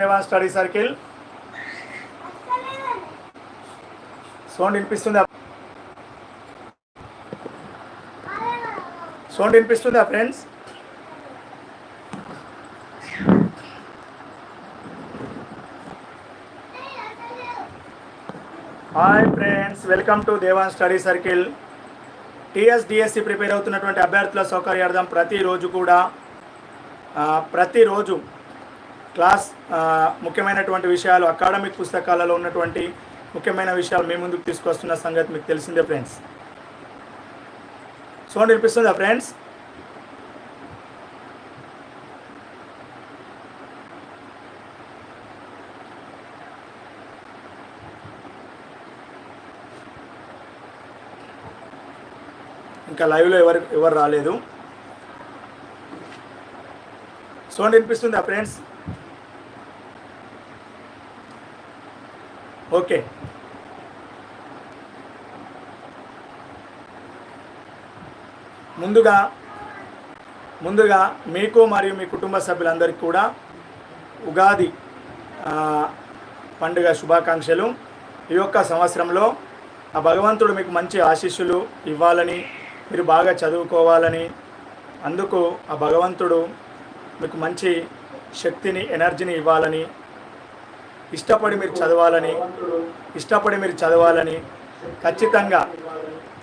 Devan study circle. Sound వినిపిస్తుందా? Sound వినిపిస్తుందా friends? Hi friends. Welcome to Devan study circle. TSDSC prepare అవుతున్నటువంటి అభ్యర్థుల సౌకర్యార్థం ప్రతిరోజు కూడా ప్రతిరోజు క్లాస్ ముఖ్యమైనటువంటి విషయాలు అకాడమిక్ పుస్తకాలలో ఉన్నటువంటి ముఖ్యమైన విషయాలు మీ ముందుకు తీసుకొస్తున్న సంగతి మీకు తెలిసిందే ఫ్రెండ్స్. సౌండ్ వినిపిస్తుందా ఫ్రెండ్స్? ఇంకా లైవ్లో ఎవరు ఎవరు రాలేదు. సౌండ్ వినిపిస్తుందా ఫ్రెండ్స్? ఓకే. ముందుగా ముందుగా మీకు మరియు మీ కుటుంబ సభ్యులందరికీ కూడా ఉగాది పండుగ శుభాకాంక్షలు. ఈ యొక్క సంవత్సరంలో ఆ భగవంతుడు మీకు మంచి ఆశీస్సులు ఇవ్వాలని మీరు బాగా చదువుకోవాలని అందుకు ఆ భగవంతుడు మీకు మంచి శక్తిని ఎనర్జీని ఇవ్వాలని ఇష్టపడి మీరు చదవాలని ఇష్టపడి మీరు చదవాలని ఖచ్చితంగా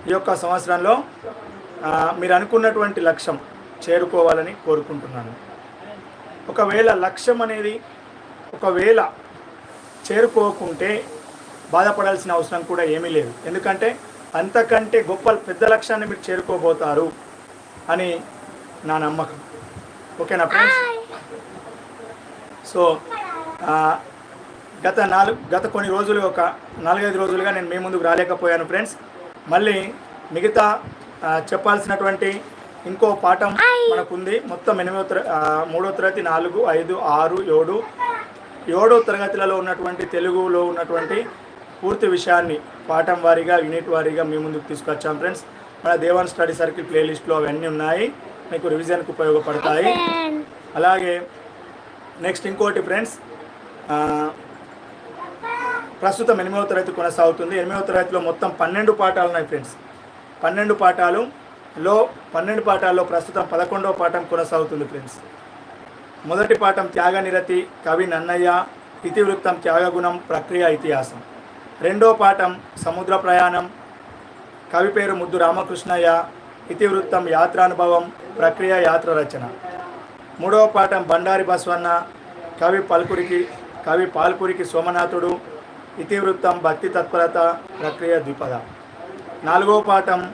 ఈ యొక్క సంవత్సరంలో మీరు అనుకున్నటువంటి లక్ష్యం చేరుకోవాలని కోరుకుంటున్నాను. ఒకవేళ లక్ష్యం అనేది ఒకవేళ చేరుకోకుంటే బాధపడాల్సిన అవసరం కూడా ఏమీ లేదు. ఎందుకంటే అంతకంటే గొప్ప పెద్ద లక్ష్యాన్ని మీరు చేరుకోబోతారు అని నా నమ్మకం. ఓకేనా ఫ్రెండ్స్? సో గత నాలుగు గత కొన్ని రోజులు ఒక నాలుగైదు రోజులుగా నేను మీ ముందుకు రాలేకపోయాను ఫ్రెండ్స్. మళ్ళీ మిగతా చెప్పాల్సినటువంటి ఇంకో పాఠం మనకుంది. మొత్తం ఎనిమిదో తర మూడో తరగతి నాలుగు ఐదు ఆరు ఏడు. ఏడో తరగతులలో ఉన్నటువంటి తెలుగులో ఉన్నటువంటి పూర్తి విషయాన్ని పాఠం వారీగా యూనిట్ వారీగా మీ ముందుకు తీసుకొచ్చాం ఫ్రెండ్స్. మన దేవన్ స్టడీ సర్కిల్ ప్లేలిస్ట్లో అవన్నీ ఉన్నాయి. మీకు రివిజన్కి ఉపయోగపడతాయి. అలాగే నెక్స్ట్ ఇంకోటి ఫ్రెండ్స్ ప్రస్తుతం ఎనిమిదవ తరగతి కొనసాగుతుంది. ఎనిమిదవ తరగతిలో మొత్తం పన్నెండు పాఠాలు ఉన్నాయి ఫ్రెండ్స్. పన్నెండు పాఠాలు లో పన్నెండు పాఠాల్లో ప్రస్తుతం పదకొండవ పాఠం కొనసాగుతుంది ఫ్రెండ్స్. మొదటి పాఠం త్యాగనిరతి కవి నన్నయ్య ఇతివృత్తం త్యాగగుణం ప్రక్రియ ఇతిహాసం. రెండో పాఠం సముద్ర ప్రయాణం కవి పేరు ముద్దు రామకృష్ణయ్య ఇతివృత్తం యాత్రానుభవం ప్రక్రియ యాత్ర రచన. మూడవ పాఠం బండారి బస్వన్న కవి పల్కురికి కవి పాల్కురికి సోమనాథుడు ఇతివృత్తం భక్తి తత్పరత ప్రక్రియ ద్విపద. నాలుగో పాఠం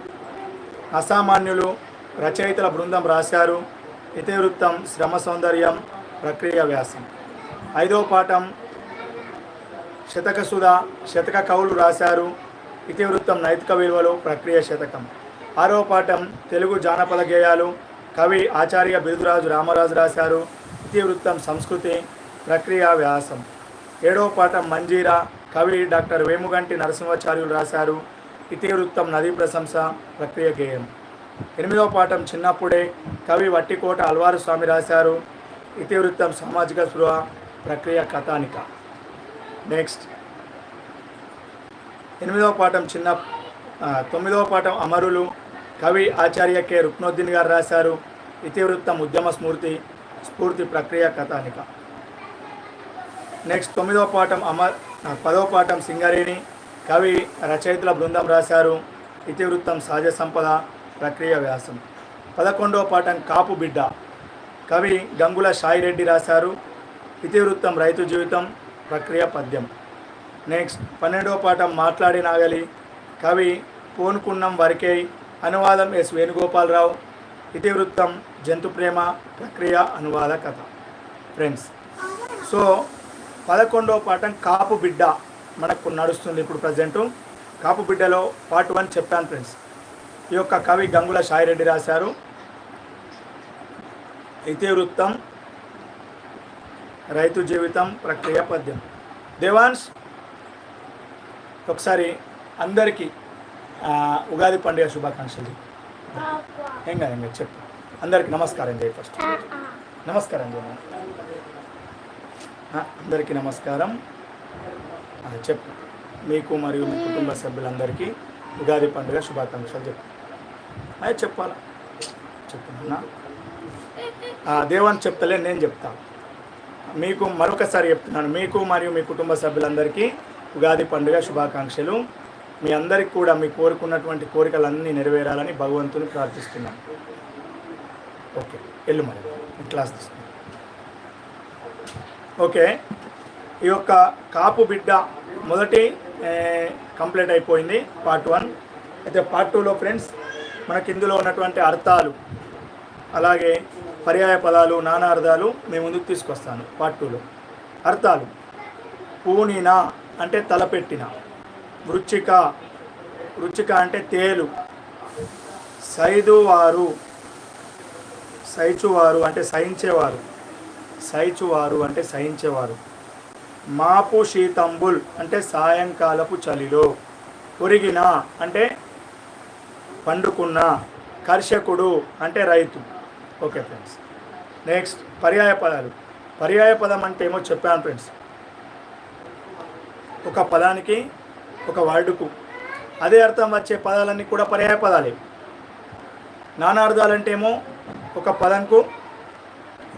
అసామాన్యులు రచయితల బృందం రాశారు. ఇతివృత్తం శ్రమ సౌందర్యం ప్రక్రియ వ్యాసం. ఐదో పాఠం శతక సుధ శతక కవులు రాశారు. ఇతివృత్తం నైతిక విలువలు ప్రక్రియ శతకం. ఆరో పాఠం తెలుగు జానపద గేయాలు కవి ఆచార్య బిరుదురాజు రామరాజు రాశారు. ఇతివృత్తం సంస్కృతి ప్రక్రియ వ్యాసం. ఏడవ పాఠం మంజీరా కవి డాక్టర్ వేముగంటి నరసింహాచార్యులు రాశారు ఇతివృత్తం నదీ ప్రశంస ప్రక్రియ గేయం. ఎనిమిదవ పాఠం చిన్నప్పుడే కవి వట్టికోట అల్వారు స్వామి రాశారు ఇతివృత్తం సామాజిక స్పృహ ప్రక్రియ కథానిక. నెక్స్ట్ ఎనిమిదవ పాఠం చిన్న తొమ్మిదవ పాఠం అమరులు కవి ఆచార్య కె. రుక్నోద్దీన్ గారు రాశారు ఇతివృత్తం ఉద్యమ స్మృతి స్ఫూర్తి ప్రక్రియ కథానిక. నెక్స్ట్ తొమ్మిదవ పాఠం అమర్ పదవ పాఠం సింగరేణి. కవి రచయితల బృందం రాశారు. ఇతివృత్తం సహజ సంపద ప్రక్రియ వ్యాసం. పదకొండవ పాఠం కాపు బిడ్డ. కవి గంగుల సాయిరెడ్డి రాశారు. ఇతివృత్తం రైతు జీవితం ప్రక్రియ పద్యం. నెక్స్ట్ పన్నెండవ పాఠం మాట్లాడి నాగలి. కవి పోనుకున్నం వరకే అనువాదం ఎస్ వేణుగోపాలరావు. ఇతివృత్తం జంతు ప్రేమ ప్రక్రియ అనువాద కథ. ఫ్రెండ్స్ సో పదకొండవ పాఠం కాపు బిడ్డ మనకు నడుస్తుంది ఇప్పుడు ప్రజెంటు. కాపు బిడ్డలో పార్ట్ వన్ చెప్పాను ఫ్రెండ్స్. ఈ యొక్క కవి గంగుల సాయిరెడ్డి రాశారు. ఇతివృత్తం రైతు జీవితం ప్రక్రియ పద్యం. దేవాన్స్ ఒకసారి అందరికీ ఉగాది పండుగ శుభాకాంక్షలు. ఏం కాదు చెప్పు. అందరికి నమస్కారం చేయి ఫస్ట్ నమస్కారం చేయ. అందరికీ నమస్కారం. చెప్పు. మీకు మరియు మీ కుటుంబ సభ్యులందరికీ ఉగాది పండుగ శుభాకాంక్షలు చెప్పు. అదే చెప్పాలా? చెప్తున్నా. ఆ, దేవాన్ని చెప్తలే నేను చెప్తా. మీకు మరొకసారి చెప్తున్నాను. మీకు మరియు మీ కుటుంబ సభ్యులందరికీ ఉగాది పండుగ శుభాకాంక్షలు. మీ అందరికి కూడా మీ కోరుకున్నటువంటి కోరికలన్నీ నెరవేరాలని భగవంతుని ప్రార్థిస్తున్నాను ఓకే వెళ్ళు మరి. క్లాస్ తీసుకున్నాను ఓకే. ఈ యొక్క కాపు బిడ్డ మొదటి కంప్లీట్ అయిపోయింది పార్ట్ వన్. అయితే పార్ట్ టూలో ఫ్రెండ్స్ మనకి ఇందులో ఉన్నటువంటి అర్థాలు అలాగే పర్యాయ పదాలు నానా అర్థాలు మేము ముందుకు తీసుకొస్తాను పార్ట్ టూలో. అర్థాలు. పూనిన అంటే తలపెట్టిన వృచ్చిక వృచ్చిక అంటే తేలు సైదువారు సైచువారు అంటే సహించేవారు. సైచువారు అంటే సహించేవారు. మాపు శీతంబుల్ అంటే సాయంకాలపు చలిలో. ఒరిగిన అంటే పండుకున్న. కర్షకుడు అంటే రైతు. Okay friends. నెక్స్ట్ పర్యాయ పదాలు. పర్యాయ పదం అంటే ఏమో చెప్పాను ఫ్రెండ్స్. ఒక పదానికి ఒక వర్డుకు. అదే అర్థం వచ్చే పదాలన్నీ కూడా పర్యాయ పదాలే. నానార్థాలంటే ఏమో ఒక పదంకు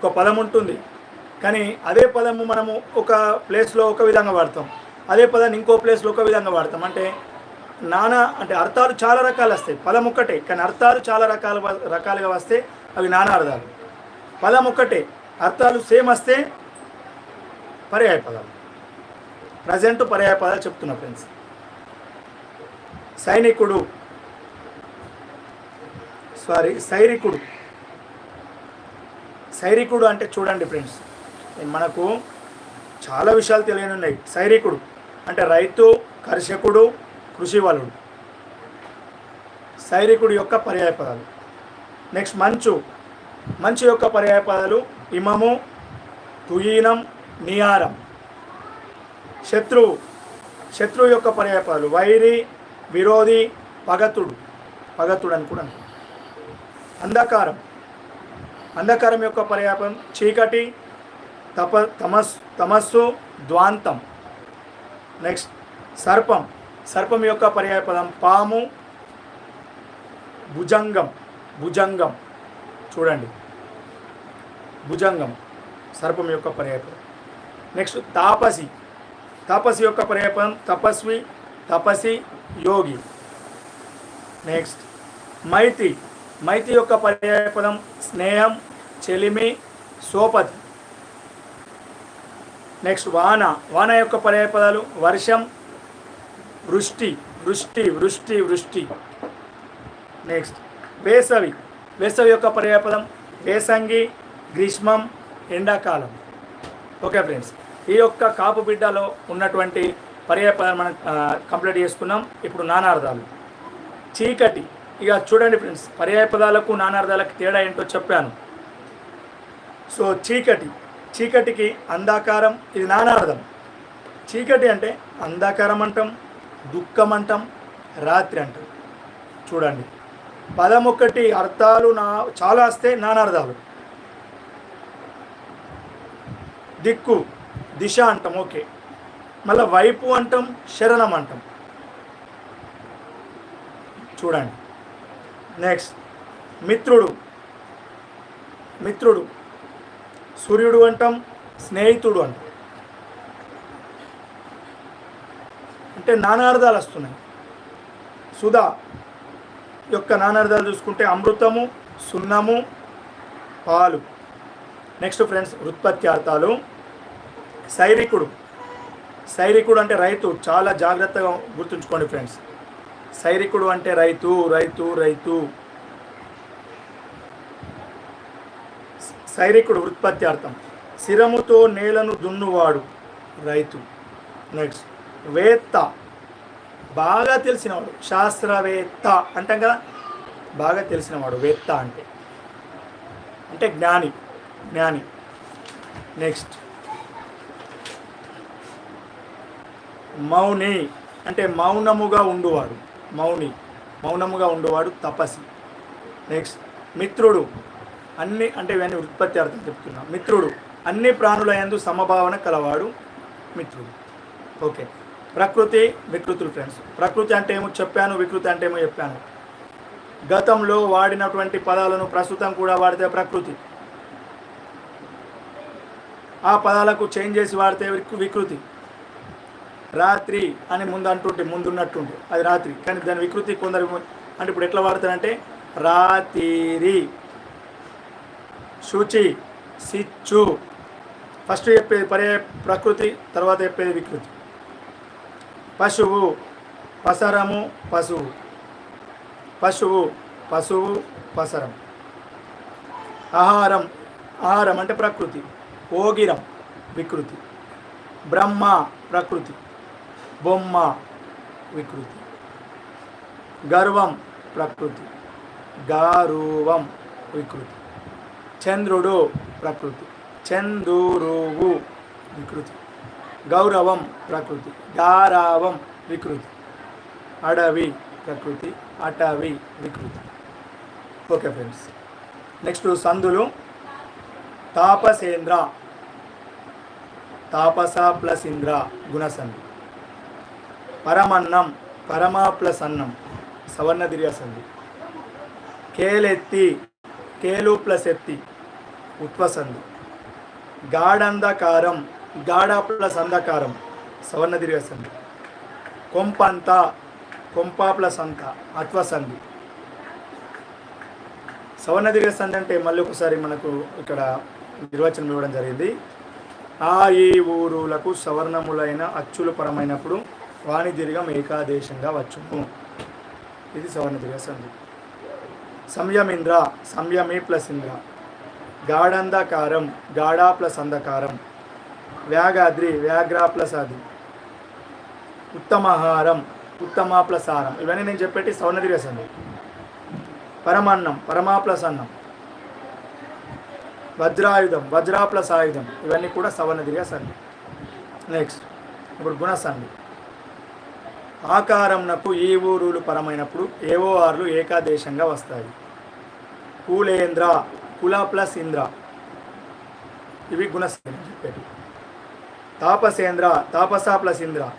ఒక పదం ఉంటుంది. కానీ అదే పదము మనము ఒక ప్లేస్లో ఒక విధంగా వాడతాం. అదే పదాన్ని ఇంకో ప్లేస్లో ఒక విధంగా వాడతాం. అంటే నానా అంటే అర్థాలు చాలా రకాలు వస్తాయి. పదం ఒక్కటే కానీ అర్థాలు చాలా రకాల రకాలుగా వస్తే అవి నానా అర్థాలు. పదం ఒక్కటే అర్థాలు సేమ్ వస్తే పర్యాయ పదాలు. ప్రజెంట్ పర్యాయ పదాలు చెప్తున్నా ఫ్రెండ్స్ సైనికుడు సారీ సైనికుడు సైనికుడు అంటే చూడండి ఫ్రెండ్స్ మనకు చాలా విషయాలు తెలియని ఉన్నాయి సైనికుడు అంటే రైతు కర్షకుడు కృషివలుడు. సైనికుడు యొక్క పర్యాయ పదాలు. నెక్స్ట్ మంచు. మంచు యొక్క పర్యాయ పదాలు ఇమము తుయీనం నియారం. శత్రువు. శత్రువు యొక్క పర్యాయ పదాలు వైరి విరోధి పగతుడు. పగతుడు అని కూడా అంధకారం. అంధకారం యొక్క పర్యాపం చీకటి తప తమస్ తమస్సు ద్వాంతం. నెక్స్ట్ సర్పం. సర్పం యొక్క పర్యాయపదం పాము భుజంగం. భుజంగం. చూడండి. భుజంగం. సర్పం యొక్క పర్యాయపదం నెక్స్ట్ తాపసి. తాపసి యొక్క పర్యాయపదం తపస్వి తపసి యోగి. నెక్స్ట్ మైతి మైతి యొక్క పర్యాయపదం స్నేహం చెలిమి సోపతి. నెక్స్ట్ వాన. వాన యొక్క పర్యాయపదాలు వర్షం వృష్టి వృష్టి వృష్టి వృష్టి. నెక్స్ట్ వేసవి. వేసవి యొక్క పర్యాయపదం వేసంగి గ్రీష్మం ఎండాకాలం. ఓకే ఫ్రెండ్స్ ఈ యొక్క కాపు బిడ్డలో ఉన్నటువంటి పర్యాయపదాలు మనం కంప్లీట్ చేసుకున్నాం. ఇప్పుడు నానార్థాలు. చీకటి. ఇక చూడండి ఫ్రెండ్స్ పర్యాయ పదాలకు నానార్థాలకు తేడా ఏంటో చెప్పాను. సో చీకటి. చీకటికి అంధాకారం ఇది నానార్థం. చీకటి అంటే అంధకారం అంటాం దుఃఖం అంటాం రాత్రి అంటాం. చూడండి. పదం ఒకటి అర్థాలు నా చాలా వస్తే నానార్థాలు. దిక్కు దిశ అంటాం ఓకే. మళ్ళీ వైపు అంటాం శరణం అంటాం. చూడండి. నెక్స్ట్. మిత్రుడు. మిత్రుడు. సూర్యుడు అంటాం స్నేహితుడు అంటాం. అంటే నానార్థాలు వస్తున్నాయి. సుధా యొక్క నానార్థాలు చూసుకుంటే అమృతము సున్నము పాలు. నెక్స్ట్ ఫ్రెండ్స్ ఉత్పత్తి అర్థాలు. సైరికుడు సైరికుడు అంటే రైతు. చాలా జాగ్రత్తగా గుర్తుంచుకోండి ఫ్రెండ్స్. సైరికుడు అంటే రైతు రైతు రైతు. సైనికుడు ఉత్పత్తి అర్థం. శిరముతో నేలను దున్నువాడు రైతు. నెక్స్ట్ వేత్త. బాగా తెలిసినవాడు. శాస్త్రవేత్త అంటాం కదా? బాగా తెలిసినవాడు. వేత్త అంటే. అంటే జ్ఞాని. జ్ఞాని. నెక్స్ట్ మౌని. అంటే మౌనముగా ఉండువాడు. మౌని. మౌనముగా ఉండువాడు తపసి నెక్స్ట్ మిత్రుడు. అన్ని అంటే ఇవన్నీ ఉత్పత్తి అర్థం చెప్తున్నా. మిత్రుడు అన్ని ప్రాణుల ఎందు సమభావన కలవాడు మిత్రుడు. ఓకే. ప్రకృతి వికృతులు ఫ్రెండ్స్. ప్రకృతి అంటే ఏమో చెప్పాను వికృతి అంటే ఏమో చెప్పాను. గతంలో వాడినటువంటి పదాలను ప్రస్తుతం కూడా వాడితే ప్రకృతి. ఆ పదాలకు చేంజ్ చేసి వాడితే వికృతి. రాత్రి అని ముందు అంటుంటే ముందు ఉన్నట్టుంటే అది రాత్రి. కానీ దాని వికృతి కొందరు అంటే ఇప్పుడు ఎట్లా వాడతారంటే రాతిరి శుచి సిచ్చు. ఫస్ట్ చెప్పేది పరే ప్రకృతి తర్వాత చెప్పేది వికృతి. పశువు పసరము పశువు. పశువు పశువు పసరం. ఆహారం ఆహారం అంటే ప్రకృతి. ఓగిరం వికృతి. బ్రహ్మ ప్రకృతి. బొమ్మ వికృతి. గర్వం ప్రకృతి. గారువం వికృతి. చంద్రుడు ప్రకృతి. చందూరువు వికృతి. గౌరవం ప్రకృతి. గారావం వికృతి. అడవి ప్రకృతి. అటవి వికృతి. Okay friends. నెక్స్ట్ సందులు. తాపసేంద్ర. తాపస ప్లస్ ఇంద్ర గుణసంధి. పరమన్నం పరమ ప్లస్ అన్నం సవర్ణ సంధి కేలెత్తి కేలు ప్లస్ ఎత్తి ఉత్వసంధి గాఢంధకారం గాఢ ప్లస్ అంధకారం సవర్ణ దీర్ఘ సంధి కొంపంత కొంప ప్లస్ అంత అత్వసంధి. సవర్ణ దీర్ఘ సంధి అంటే మళ్ళీ ఒకసారి మనకు ఇక్కడ నిర్వచనం ఇవ్వడం జరిగింది. ఆ ఈ ఊరులకు సవర్ణములైన అచ్చులు పరమైనప్పుడు వాణి దీర్ఘం ఏకాదేశంగా వచ్చును ఇది సవర్ణ దీర్ఘ సంధి సంయమింద్ర సంయమి ప్లస్ ఇంద్ర గాఢంధకారం గాఢా ప్లస్ అంధకారం. వ్యాగాద్రి వ్యాఘ్ర ప్లస్ అది ఉత్తమాహారం ఉత్తమ ప్లస్ ఆహారం ఇవన్నీ నేను చెప్పేటి సవర్ణ దీర్ఘ పరమాన్నం పరమా ప్లస్ అన్నం. వజ్రాయుధం వజ్రా ప్లస్ ఆయుధం. ఇవన్నీ కూడా సవర్ణదిగా సంధి నెక్స్ట్ ఇప్పుడు గుణసంధి. ఆకారంనకు ఈ ఊరులు పరమైనప్పుడు ఏవో ఆర్లు ఏకాదేశంగా వస్తాయి. కూలేంద్ర కుల ప్లస్ ఇంద్ర ఇవి గుణసంధి అని తాపసేంద్ర తాపస ప్లస్ ఇంద్ర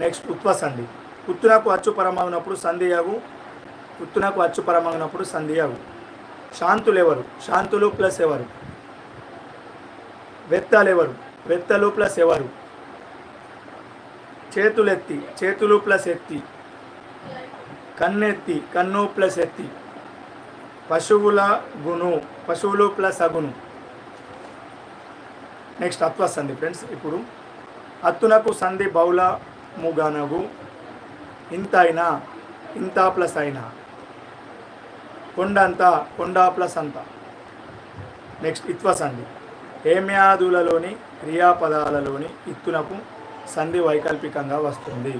నెక్స్ట్ ఉత్వసంధి. ఉత్తునకు అచ్చు పరమగినప్పుడు సంధియగు ఉత్తునకు అచ్చు పరమగినప్పుడు సంధియగు శాంతులు ఎవరు శాంతులు ప్లస్ ఎవరు? వెత్తలు ఎవరు వెత్తలు ప్లస్ ఎవరు? చేతులెత్తి. చేతులు ప్లస్ ఎత్తి. కన్నెత్తి. కన్ను ప్లస్ ఎత్తి. పశువుల గును పశువులు ప్లస్ అగును. నెక్స్ట్ అత్వ సంధి ఫ్రెండ్స్ ఇప్పుడు అత్తునకు సంధి బౌల ముగనగు. ఇంత అయినా ఇంత ప్లస్ అయినా. కొండంత కొండ ప్లస్ అంత. నెక్స్ట్ ఇత్వ సంధి. ఏమ్యాదులలోని క్రియాపదాలలోని ఇత్తునకు సంధి వైకల్పికంగా వస్తుంది.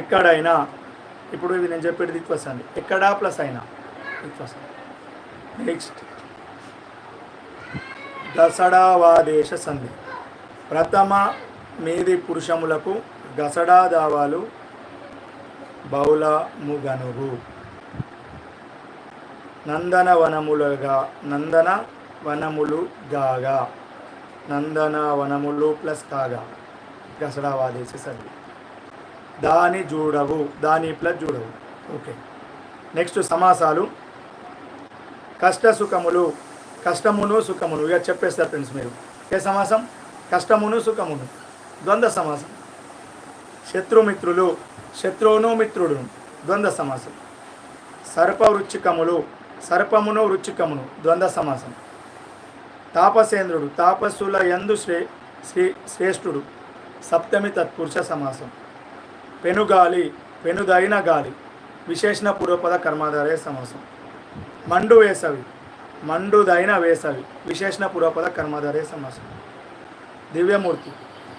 ఎక్కడైనా ఇప్పుడు ఇది నేను చెప్పేది ఇత్వ సంధి. ఎక్కడా ప్లస్ అయినా. ఇత్వ నెక్స్ట్ గసడావాదేశ సంధి. ప్రథమ మీది పురుషములకు గసడా దావాలు బౌలముగనుగు. నందనవనములుగా నందన వనములుగా నందన వనములు గాగా నందన వనములు ప్లస్ కాగా. గసడావాదేశ సంధి. దాని చూడవు దాని ప్లస్ చూడవు ఓకే. నెక్స్ట్ సమాసాలు. కష్ట సుఖములు కష్టమును సుఖమును. ఇక చెప్పేస్తారు ఫ్రెండ్స్ మీరు. ఏ సమాసం? కష్టమును సుఖమును. ద్వంద్వ సమాసం. శత్రుమిత్రులు శత్రువును మిత్రుడును. ద్వంద్వ సమాసం. సర్ప వృచ్చికములు సర్పమును వృచ్చికమును. ద్వంద్వ సమాసం. తాపసేంద్రుడు తాపస్సుల యందు శ్రే శ్రీ శ్రేష్ఠుడు. సప్తమి తత్పురుష సమాసం. పెనుగాలి పెనుదైన గాలి. విశేషణ పూర్వపద కర్మాధారయ సమాసం. మండు వేసవి మండుదైన వేసవి విశేషణ పూర్వపద కర్మాధారే సమాసం దివ్యమూర్తి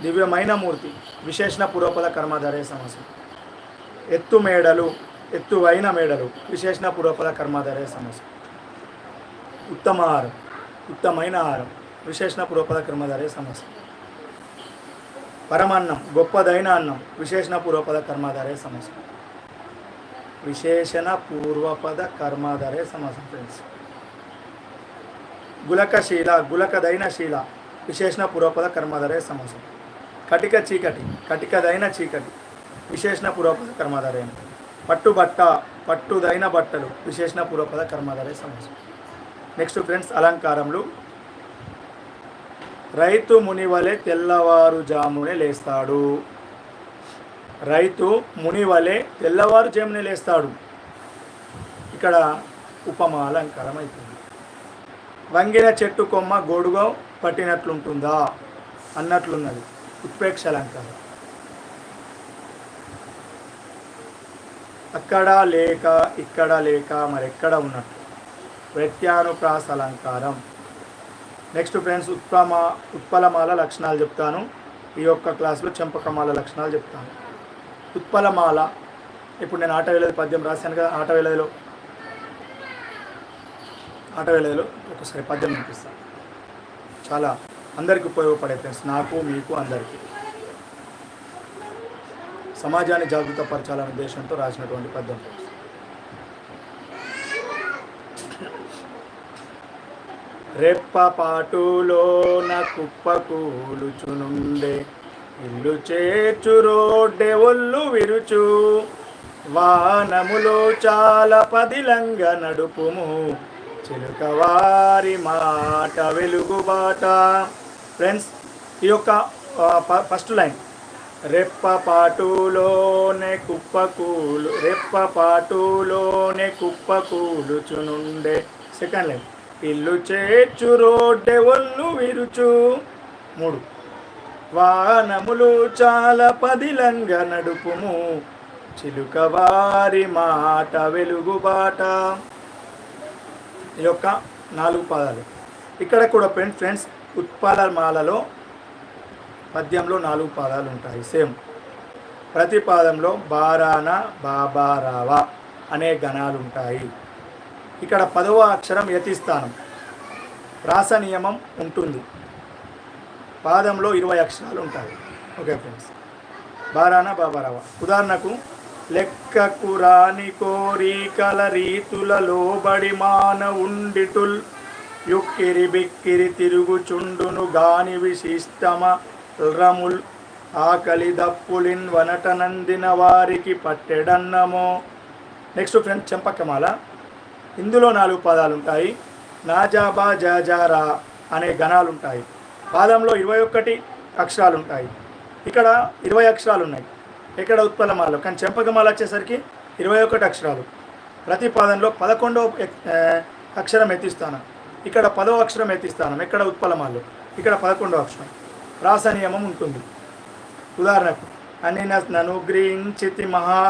దివ్యమైన మూర్తి విశేషణ పూర్వపద కర్మాధారే సమాసం ఎత్తు మేడలు ఎత్తువైన మేడలు విశేషణ పూర్వపద కర్మాధారే సమాసం ఉత్తమ ఆహారం ఉత్తమైన ఆహారం విశేషణ పూర్వపద కర్మాధారే సమాసం పరమాన్నం గొప్పదైన అన్నం విశేషణ పూర్వపద కర్మాధారే సమాసం విశేషణ పూర్వపద కర్మాధరే సమాసం ఫ్రెండ్స్ గులకశీల గులకదైన శీల విశేషణ పూర్వపద కర్మాధరే సమాసం కటిక చీకటి కటికదైన చీకటి విశేషణ పూర్వపద కర్మధరే పట్టుబట్ట పట్టుదైన బట్టలు విశేషణ పూర్వపద కర్మధరే సమాసం నెక్స్ట్ ఫ్రెండ్స్ అలంకారములు రైతు మునివలె తెల్లవారుజామునే లేస్తాడు రైతు మునివలె తెల్లవారుజామునే లేస్తాడు. ఇక్కడ ఉపమ అలంకారం అవుతుంది వంగిన చెట్టు కొమ్మ గోడుగా పట్టినట్లుంటుందా? అన్నట్లున్నది. ఉత్ప్రేక్ష అలంకారం. అక్కడ లేక ఇక్కడ లేక మరెక్కడ ఉన్నట్టు. ప్రత్యానుప్రాస అలంకారం. నెక్స్ట్ ఫ్రెండ్స్ ఉత్పమ ఉత్పలమాల లక్షణాలు చెప్తాను. ఈ యొక్క క్లాస్లో చెంపకమాల లక్షణాలు చెప్తాను. ఉత్పలమాల. ఇప్పుడు నేను ఆట పద్యం రాశాను కదా ఆట వేలేదో ఒకసారి పద్యం వినిపిస్తాను చాలా అందరికీ ఉపయోగపడే ఫ్రెండ్స్ నాకు మీకు అందరికీ. సమాజాన్ని జాగృతపరచాలనే ఉద్దేశంతో రాసినటువంటి పద్యం ఫ్రెండ్స్. కుప్ప కూలుచునుండే. ఇల్లు చేర్చు రోడ్డె ఒళ్ళు విరుచు. వానములో చాలా పదిలంగా నడుపుము. చిలుకవారి మాట వెలుగుబాట ఫ్రెండ్స్ ఈ యొక్క ఫస్ట్ లైన్ రెప్పపాటులోనే కుప్పకూలు రెప్పపాటులోనే కుప్పకూలుచునుండే సెకండ్ లైన్ ఇల్లు చేర్చు రోడ్డె ఒళ్ళు విరుచు. మూడు. వానములు చాలా పదిలంగ నడుపుము. చిలుకవారి మాట వెలుగుబాట ఈ యొక్క నాలుగు పదాలు. ఇక్కడ కూడా ఫ్రెండ్స్ ఫ్రెండ్స్ ఉత్పలమాలలో పద్యంలో నాలుగు పాదాలు ఉంటాయి. సేమ్. ప్రతి పాదంలో బారాన బాబారావ అనే గణాలు ఉంటాయి. ఇక్కడ పదవ అక్షరం యతిస్థానం. రాస నియమం ఉంటుంది. పాదంలో ఇరవై అక్షరాలు ఉంటాయి. Okay friends. బారాన బాబారావా? ఉదాహరణకు లెక్కకు రాని కోరికల రీతుల లోబడి మాన ఉండిటుల్ యుక్కిరి బిక్కిరి తిరుగుచుండును గాని విశిష్టమ రముల్ ఆకలి దప్పులిన్ వనట నందిన వారికి పట్టెడన్నమో. Next friend చెంపకమాల. ఇందులో నాలుగు పదాలు ఉంటాయి నాజాబా జాజారా అనే గణాలు ఉంటాయి పాదంలో ఇరవై ఒక్కటి అక్షరాలు ఉంటాయి ఇక్కడ ఇరవై అక్షరాలు ఉన్నాయి ఇక్కడ ఉత్పలమాలలో కానీ చెంపకమాల వచ్చేసరికి ఇరవై ఒకటి అక్షరాలు. ప్రతి పాదంలో పదకొండవ అక్షరం ఎత్తిస్తానం ఇక్కడ పదవ అక్షరం ఎత్తిస్తానం ఇక్కడ ఉత్పలమాలు ఇక్కడ పదకొండవ అక్షరం. రాస నియమం ఉంటుంది. ఉదాహరణకు అని నను చితి మహా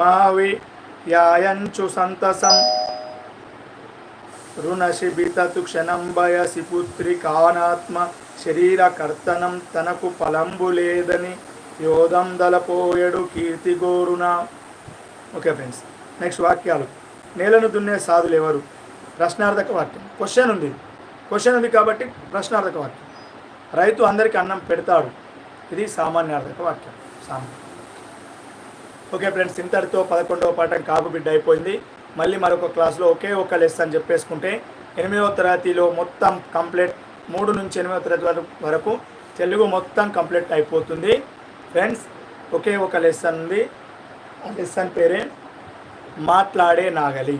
మహావి యాయంచు సంతసం రుణశిబితతు క్షణం భయసి పుత్రికానాత్మ శరీర కర్తనం తనకు పలంబు లేదని యోధందలపోయడు కీర్తి గోరున ఓకే ఫ్రెండ్స్ నెక్స్ట్ వాక్యాలు. నేలను దున్నే సాధులు ఎవరు? ప్రశ్నార్థక వాక్యం. క్వశ్చన్ ఉంది. క్వశ్చన్ ఉంది కాబట్టి ప్రశ్నార్థక వాక్యం. రైతు అందరికీ అన్నం పెడతాడు. ఇది సామాన్యార్థక వాక్యం. సామాన్య. ఓకే ఫ్రెండ్స్ ఇంతటితో పదకొండవ పాఠం కాపు బిడ్డ అయిపోయింది. మళ్ళీ మరొక క్లాస్లో ఒకే ఒక లెసన్ చెప్పేసుకుంటే ఎనిమిదవ తరగతిలో మొత్తం కంప్లీట్ మూడు నుంచి ఎనిమిదవ తరగతి వరకు వరకు తెలుగు మొత్తం కంప్లీట్ అయిపోతుంది. ఫ్రెండ్స్ ఒకే ఒక లెసన్ ఉంది. ఆ లెసన్ పేరే మాట్లాడే నాగలి.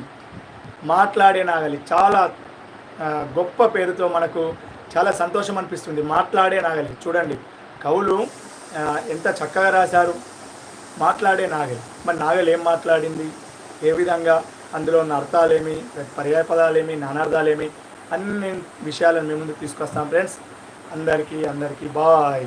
మాట్లాడే నాగలి చాలా గొప్ప పేరుతో మనకు చాలా సంతోషం అనిపిస్తుంది. మాట్లాడే నాగలి. చూడండి కవులు ఎంత చక్కగా రాశారు. మాట్లాడే నాగలి. మరి నాగలి ఏం మాట్లాడింది? ఏ విధంగా? అందులో ఉన్న అర్థాలేమి పర్యాయ పదాలేమి నానార్థాలేమి అన్ని విషయాలను మేము ముందు తీసుకొస్తాం. ఫ్రెండ్స్ అందరికీ అందరికీ బాయ్